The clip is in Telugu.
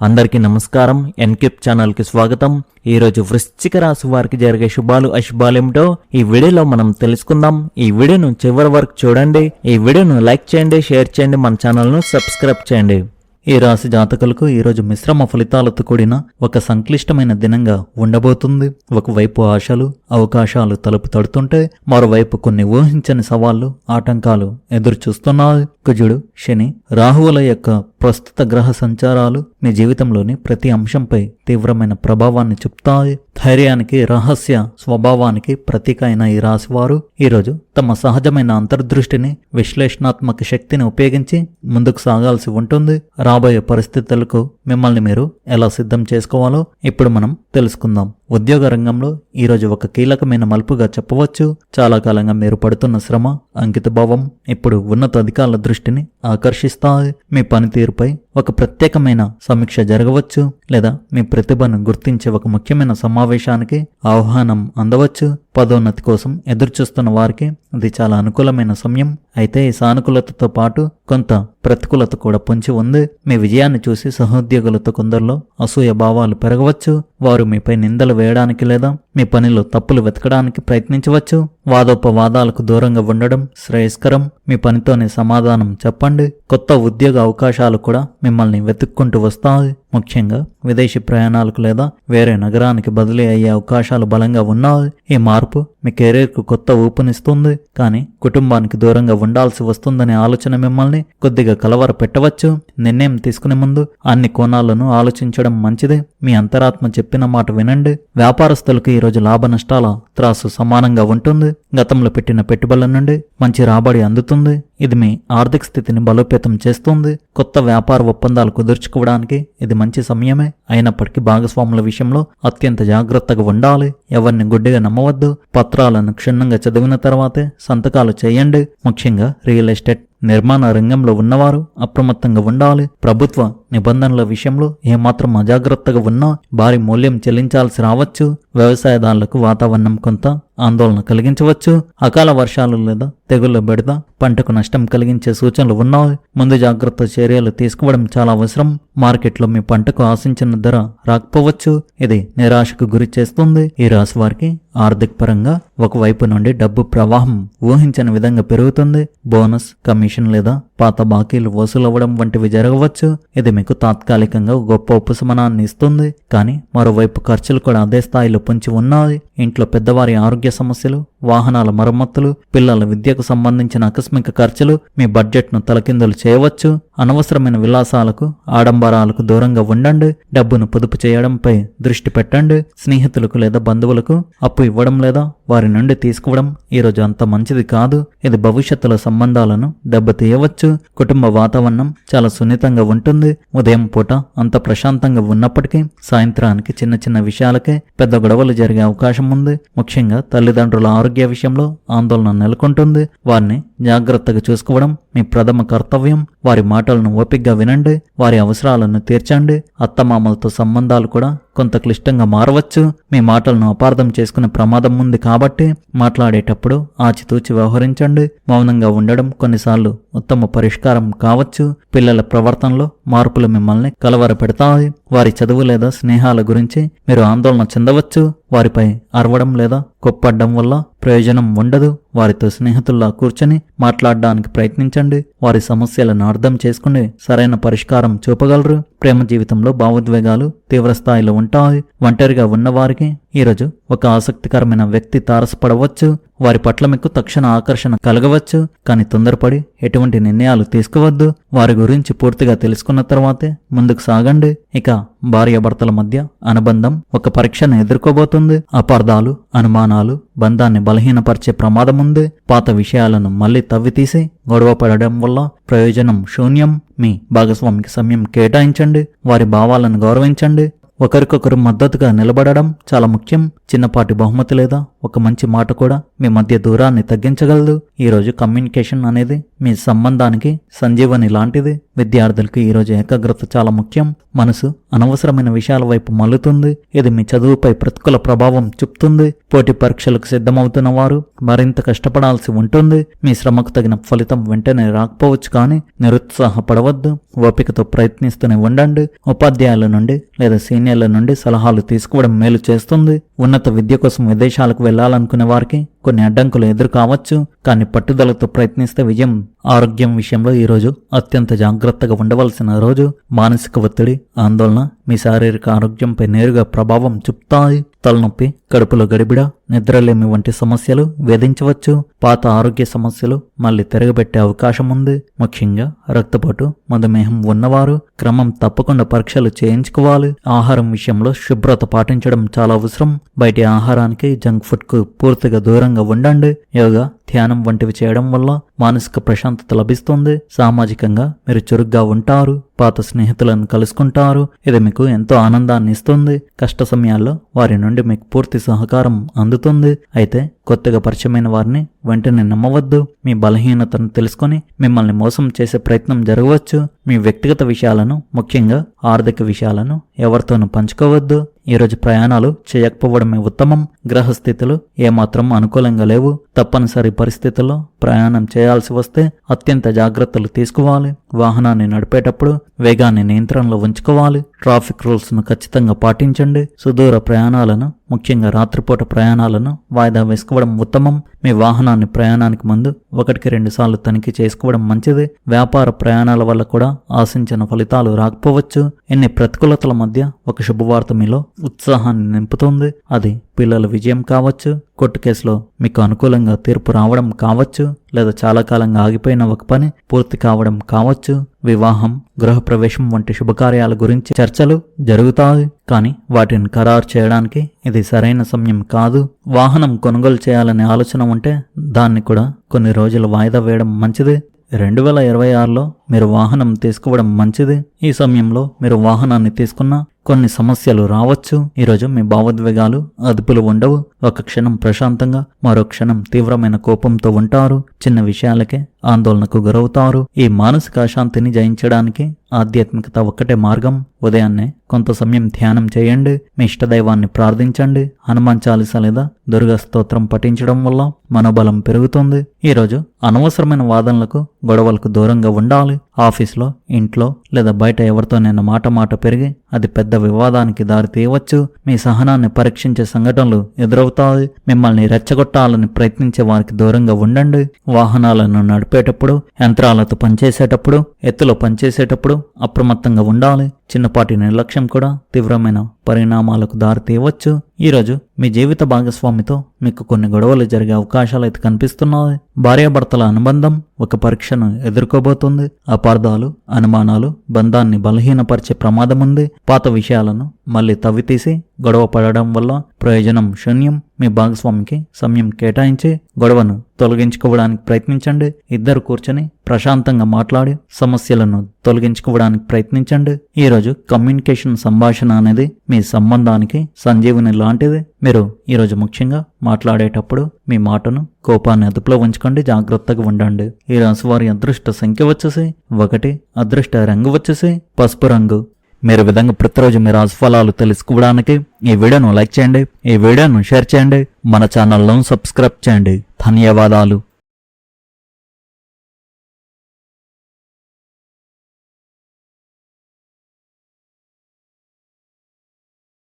అందరికీ నమస్కారం. ఎన్కిప్ ఛానల్కి స్వాగతం. ఈరోజు వృశ్చిక రాశి వారికి జరిగే శుభాలు అశుభాలేమిటో ఈ వీడియోలో మనం తెలుసుకుందాం. ఈ వీడియోను చివరి వరకు చూడండి. ఈ వీడియోను లైక్ చేయండి షేర్ చేయండి మన ఛానల్ను సబ్స్క్రైబ్ చేయండి. ఈ రాశి జాతకులకు ఈరోజు మిశ్రమ ఫలితాలతో కూడిన ఒక సంక్లిష్టమైన దినంగా ఉండబోతుంది. ఒకవైపు ఆశలు అవకాశాలు తలుపు తడుతుంటే మరోవైపు కొన్ని ఊహించని సవాళ్ళు ఆటంకాలు ఎదురు చూస్తున్నాయి కుజుడు శని రాహువుల యొక్క ప్రస్తుత గ్రహ సంచారాలు మీ జీవితంలోని ప్రతి అంశంపై తీవ్రమైన ప్రభావాన్ని చూపుతాయి ధైర్యానికి రహస్య స్వభావానికి ప్రతీక అయిన ఈ రాశివారు ఈరోజు తమ సహజమైన అంతర్దృష్టిని విశ్లేషణాత్మక శక్తిని ఉపయోగించి ముందుకు సాగాల్సి ఉంటుంది. రాబోయే పరిస్థితులకు మిమ్మల్ని మీరు ఎలా సిద్ధం చేసుకోవాలో ఇప్పుడు మనం తెలుసుకుందాం. ఉద్యోగ రంగంలో ఈరోజు ఒక కీలకమైన మలుపుగా చెప్పవచ్చు. చాలా కాలంగా మీరు పడుతున్న శ్రమ అంకితభావం ఇప్పుడు ఉన్నత అధికారుల దృష్టిని ఆకర్షిస్తాయి. మీ పనితీరుపై ఒక ప్రత్యేకమైన సమీక్ష జరగవచ్చు లేదా మీ ప్రతిభను గుర్తించే ఒక ముఖ్యమైన సమావేశానికి ఆహ్వానం అందవచ్చు. పదోన్నతి కోసం ఎదురుచూస్తున్న వారికి ఇది చాలా అనుకూలమైన సమయం. అయితే ఈ సానుకూలతతో పాటు కొంత ప్రతికూలత కూడా పొంచి ఉంది. మీ విజయాన్ని చూసి సహోద్యోగులతో కొందరిలో అసూయ భావాలు పెరగవచ్చు. వారు మీపై నిందలు వేయడానికి లేదా మీ పనిలో తప్పులు వెతకడానికి ప్రయత్నించవచ్చు. వాదోపవాదాలకు దూరంగా ఉండడం శ్రేయస్కరం. మీ పనితోనే సమాధానం చెప్పండి. కొత్త ఉద్యోగ అవకాశాలు కూడా మిమ్మల్ని వెతుక్కుంటూ వస్తాయి. ముఖ్యంగా విదేశీ ప్రయాణాలకు లేదా వేరే నగరానికి బదిలీ అయ్యే అవకాశాలు బలంగా ఉన్నాయి. ఈ మార్పు మీ కెరీర్కు కొత్త ఊపునిస్తుంది. కానీ కుటుంబానికి దూరంగా ఉండాల్సి వస్తుందనే ఆలోచన మిమ్మల్ని కొద్దిగా కలవర పెట్టవచ్చు నిర్ణయం తీసుకునే ముందు అన్ని కోణాలను ఆలోచించడం మంచిది. మీ అంతరాత్మ చెప్పిన మాట వినండి. వ్యాపారస్తులకు ఈరోజు లాభ నష్టాల త్రాసు సమానంగా ఉంటుంది. గతంలో పెట్టిన పెట్టుబడుల నుండి మంచి రాబడి అందుతుంది. ఇది మీ ఆర్థిక స్థితిని బలోపేతం చేస్తుంది. కొత్త వ్యాపార ఒప్పందాలు కుదుర్చుకోవడానికి ఇది మంచి సమయమే. అయినప్పటికీ భాగస్వాముల విషయంలో అత్యంత జాగ్రత్తగా ఉండాలి. ఎవరిని గుడ్డిగా నమ్మవద్దు. పత్రాలను క్షుణ్ణంగా చదివిన తర్వాతే సంతకాలు చేయండి. ముఖ్యంగా రియల్ ఎస్టేట్ నిర్మాణ రంగంలో ఉన్నవారు అప్రమత్తంగా ఉండాలి. ప్రభుత్వ నిబంధనల విషయంలో ఏమాత్రం అజాగ్రత్తగా ఉన్నా భారీ మూల్యం చెల్లించాల్సి రావచ్చు వ్యవసాయదారులకు వాతావరణం కొంత ఆందోళన కలిగించవచ్చు అకాల వర్షాలు లేదా తెగుళ్ళ బెడద పంటకు నష్టం కలిగించే సూచనలు ఉన్నాయి ముందు జాగ్రత్త చర్యలు తీసుకోవడం చాలా అవసరం. మార్కెట్లో మీ పంటకు ఆశించిన ధర రాకపోవచ్చు. ఇది నిరాశకు గురి చేస్తుంది. ఈ రాశి వారికి ఆర్థిక పరంగా ఒకవైపు నుండి డబ్బు ప్రవాహం ఊహించని విధంగా పెరుగుతుంది. బోనస్ కమిషన్ లేదా పాత బాకీలు వసూలవ్వడం వంటివి జరగవచ్చు. ఇది మీకు తాత్కాలికంగా గొప్ప ఉపశమనాన్ని ఇస్తుంది. కానీ మరోవైపు ఖర్చులు కూడా అదే స్థాయిలో పొంచి ఉన్నాయి. ఇంట్లో పెద్దవారి ఆరోగ్య సమస్యలు వాహనాల మరమ్మతులు పిల్లల విద్యకు సంబంధించిన ఆకస్మిక ఖర్చులు మీ బడ్జెట్ను తలకిందులు చేయవచ్చు. అనవసరమైన విలాసాలకు ఆడంబరాలకు దూరంగా ఉండండి. డబ్బును పొదుపు చేయడంపై దృష్టి పెట్టండి. స్నేహితులకు లేదా బంధువులకు అప్పు ఇవ్వడం లేదా వారి నుండి తీసుకోవడం ఈరోజు అంత మంచిది కాదు. ఇది భవిష్యత్తులో సంబంధాలను దెబ్బతీయవచ్చు. కుటుంబ వాతావరణం చాలా సున్నితంగా ఉంటుంది. ఉదయం పూట అంత ప్రశాంతంగా ఉన్నప్పటికీ సాయంత్రానికి చిన్న చిన్న విషయాలకే పెద్ద గొడవలు జరిగే అవకాశం ఉంది. ముఖ్యంగా తల్లిదండ్రుల ఆరోగ్య విషయంలో ఆందోళన నెలకొంటుంది. వారిని జాగ్రత్తగా చూసుకోవడం మీ ప్రథమ కర్తవ్యం. వారి మాటలను ఓపిగ్గా వినండి. వారి అవసరాలను తీర్చండి. అత్తమామలతో సంబంధాలు కూడా కొంత క్లిష్టంగా మారవచ్చు. మీ మాటలను అపార్థం చేసుకునే ప్రమాదం ఉంది కాబట్టి మాట్లాడేటప్పుడు ఆచితూచి వ్యవహరించండి. మౌనంగా ఉండడం కొన్నిసార్లు ఉత్తమ పరిష్కారం కావచ్చు. పిల్లల ప్రవర్తనలో మార్పులు మిమ్మల్ని కలవర పెడతాయి వారి చదువు లేదా స్నేహాల గురించి మీరు ఆందోళన చెందవచ్చు. వారిపై అరవడం లేదా కొప్పడ్డం వల్ల ప్రయోజనం ఉండదు. వారితో స్నేహితుల్లా కూర్చొని మాట్లాడడానికి ప్రయత్నించండి. వారి సమస్యలను అర్థం చేసుకుని సరైన పరిష్కారం చూపగలరు. ప్రేమ జీవితంలో భావోద్వేగాలు తీవ్రస్థాయిలో ఉంటాయి. ఒంటరిగా ఉన్నవారికి ఈరోజు ఒక ఆసక్తికరమైన వ్యక్తి తారసపడవచ్చు. వారి పట్ల మీకు తక్షణ ఆకర్షణ కలగవచ్చు కానీ తొందరపడి ఎటువంటి నిర్ణయాలు తీసుకోవద్దు. వారి గురించి పూర్తిగా తెలుసుకున్న తర్వాతే ముందుకు సాగండి. ఇక భార్యాభర్తల మధ్య అనుబంధం ఒక పరీక్షను ఎదుర్కోబోతుంది. అపార్థాలు అనుమానాలు బంధాన్ని బలహీనపరిచే ప్రమాదం ఉంది. పాత విషయాలను మళ్ళీ తవ్వితీసి గొడవ పడడం వల్ల ప్రయోజనం శూన్యం. మీ భాగస్వామికి సమయం కేటాయించండి. వారి భావాలను గౌరవించండి. ఒకరికొకరు మద్దతుగా నిలబడడం చాలా ముఖ్యం. చిన్నపాటి బహుమతి లేదా ఒక మంచి మాట కూడా మీ మధ్య దూరాన్ని తగ్గించగలదు. ఈ రోజు కమ్యూనికేషన్ అనేది మీ సంబంధానికి సంజీవని లాంటిది. విద్యార్థులకు ఈ రోజు ఏకాగ్రత చాలా ముఖ్యం. మనసు అనవసరమైన విషయాల వైపు మల్లుతుంది ఇది మీ చదువుపై ప్రతికూల ప్రభావం చూపుతుంది. పోటీ పరీక్షలకు సిద్ధమవుతున్న వారు మరింత కష్టపడాల్సి ఉంటుంది. మీ శ్రమకు తగిన ఫలితం వెంటనే రాకపోవచ్చు కానీ నిరుత్సాహపడవద్దు. ఓపికతో ప్రయత్నిస్తూనే ఉండండి. ఉపాధ్యాయుల నుండి లేదా సీనియర్ల నుండి సలహాలు తీసుకోవడం మేలు చేస్తుంది. ఉన్నత విద్య కోసం విదేశాలకు వెళ్ళాలనుకునే వారికి కొన్ని అడ్డంకులు ఎదురు కావచ్చు కానీ పట్టుదలతో ప్రయత్నిస్తే విజయం. ఆరోగ్యం విషయంలో ఈరోజు అత్యంత జాగ్రత్తగా ఉండవలసిన రోజు. మానసిక ఒత్తిడి ఆందోళన మీ శారీరక ఆరోగ్యంపై నేరుగా ప్రభావం చూపుతాయి. తలనొప్పి కడుపులో గడిబిడ నిద్రలేమి వంటి సమస్యలు వేధించవచ్చు. పాత ఆరోగ్య సమస్యలు మళ్ళీ తిరగబెట్టే అవకాశం ఉంది. ముఖ్యంగా రక్తపోటు మధుమేహం ఉన్నవారు క్రమం తప్పకుండా పరీక్షలు చేయించుకోవాలి. ఆహారం విషయంలో శుభ్రత పాటించడం చాలా అవసరం. బయటి ఆహారానికి జంక్ ఫుడ్కు పూర్తిగా దూరంగా ఉండండి. యోగా ధ్యానం వంటివి చేయడం వల్ల మానసిక ప్రశాంతత లభిస్తుంది. సామాజికంగా మీరు చురుగ్గా ఉంటారు. పాత స్నేహితులను కలుసుకుంటారు. ఇది మీకు ఎంతో ఆనందాన్ని ఇస్తుంది. కష్ట సమయాల్లో వారి నుండి మీకు పూర్తి సహకారం అందుతుంది. అయితే కొత్తగా పరిచయమైన వారిని వెంటనే నమ్మవద్దు. మీ బలహీనతను తెలుసుకొని మిమ్మల్ని మోసం చేసే ప్రయత్నం జరగవచ్చు. మీ వ్యక్తిగత విషయాలను ముఖ్యంగా ఆర్థిక విషయాలను ఎవరితోనూ పంచుకోవద్దు. ఈరోజు ప్రయాణాలు చేయకపోవడమే ఉత్తమం. గ్రహస్థితులు ఏమాత్రం అనుకూలంగా లేవు. తప్పనిసరి పరిస్థితుల్లో ప్రయాణం చేయాల్సి వస్తే అత్యంత జాగ్రత్తలు తీసుకోవాలి. వాహనాన్ని నడిపేటప్పుడు వేగాన్ని నియంత్రణలో ఉంచుకోవాలి. ట్రాఫిక్ రూల్స్ను ఖచ్చితంగా పాటించండి. సుదూర ప్రయాణాలను ముఖ్యంగా రాత్రిపూట ప్రయాణాలను వాయిదా వేసుకోవడం ఉత్తమం. మీ వాహనాన్ని ప్రయాణానికి ముందు ఒకటికి రెండు సార్లు తనిఖీ చేసుకోవడం మంచిది. వ్యాపార ప్రయాణాల వల్ల కూడా ఆశించిన ఫలితాలు రాకపోవచ్చు. ఎన్ని ప్రతికూలతల మధ్య ఒక శుభవార్త మీలో ఉత్సాహాన్ని నింపుతుంది. అది పిల్లల విజయం కావచ్చు. కోర్టు కేసులో మీకు అనుకూలంగా తీర్పు రావడం కావచ్చు. లేదా చాలా కాలంగా ఆగిపోయిన ఒక పని పూర్తి కావడం కావచ్చు. వివాహం గృహప్రవేశం వంటి శుభకార్యాల గురించి చర్చలు జరుగుతాయి. కానీ వాటిని ఖరారు చేయడానికి ఇది సరైన సమయం కాదు. వాహనం కొనుగోలు చేయాలనే ఆలోచన ఉంటే దాన్ని కూడా కొన్ని రోజులు వాయిదా వేయడం మంచిది. రెండు వేల ఇరవై ఆరులో మీరు వాహనం తీసుకోవడం మంచిది. ఈ సమయంలో మీరు వాహనాన్ని తీసుకున్నా కొన్ని సమస్యలు రావచ్చు. ఈరోజు మీ భావోద్వేగాలు అదుపులు ఉండవు. ఒక క్షణం ప్రశాంతంగా మరో క్షణం తీవ్రమైన కోపంతో ఉంటారు. చిన్న విషయాలకే ఆందోళనకు గురవుతారు. ఈ మానసిక అశాంతిని జయించడానికి ఆధ్యాత్మికత ఒక్కటే మార్గం. ఉదయాన్నే కొంత సమయం ధ్యానం చేయండి. మీ ఇష్టదైవాన్ని ప్రార్థించండి. హనుమాన్ చాలీస లేదా దుర్గా స్తోత్రం పఠించడం వల్ల మనోబలం పెరుగుతుంది. ఈరోజు అనవసరమైన వాదనలకు గొడవలకు దూరంగా ఉండాలి. ఆఫీస్లో ఇంట్లో లేదా బయట ఎవరితోనైనా మాట మాట పెరిగి అది పెద్ద వివాదానికి దారి తీయవచ్చు. మీ సహనాన్ని పరీక్షించే సంఘటనలు ఎదురవుతాయి. మిమ్మల్ని రెచ్చగొట్టాలని ప్రయత్నించే వారికి దూరంగా ఉండండి. వాహనాలను నడిపేటప్పుడు యంత్రాలతో పనిచేసేటప్పుడు ఎత్తులో పనిచేసేటప్పుడు అప్రమత్తంగా ఉండాలి. చిన్నపాటి నిర్లక్ష్యం కూడా తీవ్రమైన పరిణామాలకు దారి తీయవచ్చు ఈరోజు మీ జీవిత భాగస్వామితో మీకు కొన్ని గొడవలు జరిగే అవకాశాలు అయితే కనిపిస్తున్నాయి. భార్యాభర్తల అనుబంధం ఒక పరీక్షను ఎదుర్కోబోతుంది. అపార్థాలు అనుమానాలు బంధాన్ని బలహీనపరిచే ప్రమాదం ఉంది. పాత విషయాలను మళ్ళీ తవ్వితీసి గొడవ పడడం వల్ల ప్రయోజనం శూన్యం. మీ భాగస్వామికి సమయం కేటాయించి గొడవను తొలగించుకోవడానికి ప్రయత్నించండి. ఇద్దరు కూర్చొని ప్రశాంతంగా మాట్లాడి సమస్యలను తొలగించుకోవడానికి ప్రయత్నించండి. ఈరోజు కమ్యూనికేషన్ సంభాషణ అనేది మీ సంబంధానికి సంజీవుని లాంటిది. మీరు ఈరోజు ముఖ్యంగా మాట్లాడేటప్పుడు మీ మాటను కోపాన్ని అదుపులో ఉంచుకోండి జాగ్రత్తగా ఉండండి. ఈ రాశి వారి అదృష్ట సంఖ్య వచ్చేసి ఒకటి అదృష్ట రంగు వచ్చేసి పసుపు రంగు. మీరు విధంగా ప్రతిరోజు మీ రాశిఫలాలు తెలుసుకోవడానికి ఈ వీడియోను లైక్ చేయండి ఈ వీడియోను షేర్ చేయండి మన ఛానల్ను సబ్స్క్రైబ్ చేయండి. ధన్యవాదాలు.